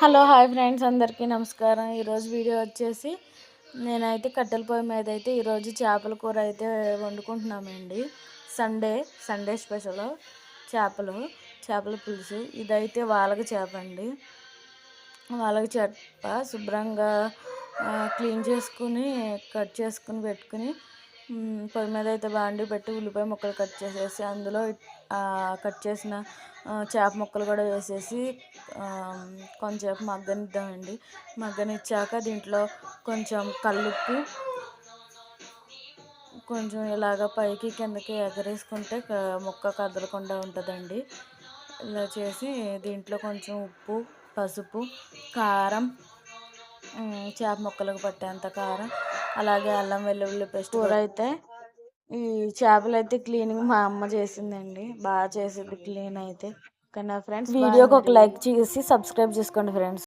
Hello hi friends అందరికీ నమస్కారం. ఈరోజు వీడియో వచ్చేసి నేనైతే కట్టెల పొయ్యి మీద అయితే ఈరోజు చేపల కూర అయితే వండుకుంటున్నామండి. సండే సండే స్పెషల్ చేపలు చేపల పులుసు. ఇదైతే వాలగ చేప అండి. వాలగ చేప శుభ్రంగా క్లీన్ చేసుకుని కట్ చేసుకుని పెట్టుకుని పొయ్యి మీద అయితే బాండి పెట్టి ఉల్లిపాయ ముక్కలు కట్ చేసేసి అందులో కట్ చేసిన చేప ముక్కలు కూడా వేసేసి కొంచెంసేపు మగ్గనిద్దామండి. మగ్గనిచ్చాక దీంట్లో కొంచెం కల్లుప్పు కొంచెం ఇలాగ పైకి కిందకి ఎగరేసుకుంటే ముక్క కదలకుండా ఉంటుందండి. ఇలా చేసి దీంట్లో కొంచెం ఉప్పు పసుపు కారం చేప ముక్కలకు పట్టేంత కారం అలాగే అల్లం వెల్లుల్లి పేస్ట్ కూర అయితే ఈ చేపలు అయితే క్లీనింగ్ మా అమ్మ చేసిందండి. బాగా చేసింది క్లీన్ అయితే. ఓకేనా ఫ్రెండ్స్ వీడియోకి ఒక లైక్ చేసి సబ్స్క్రైబ్ చేసుకోండి ఫ్రెండ్స్.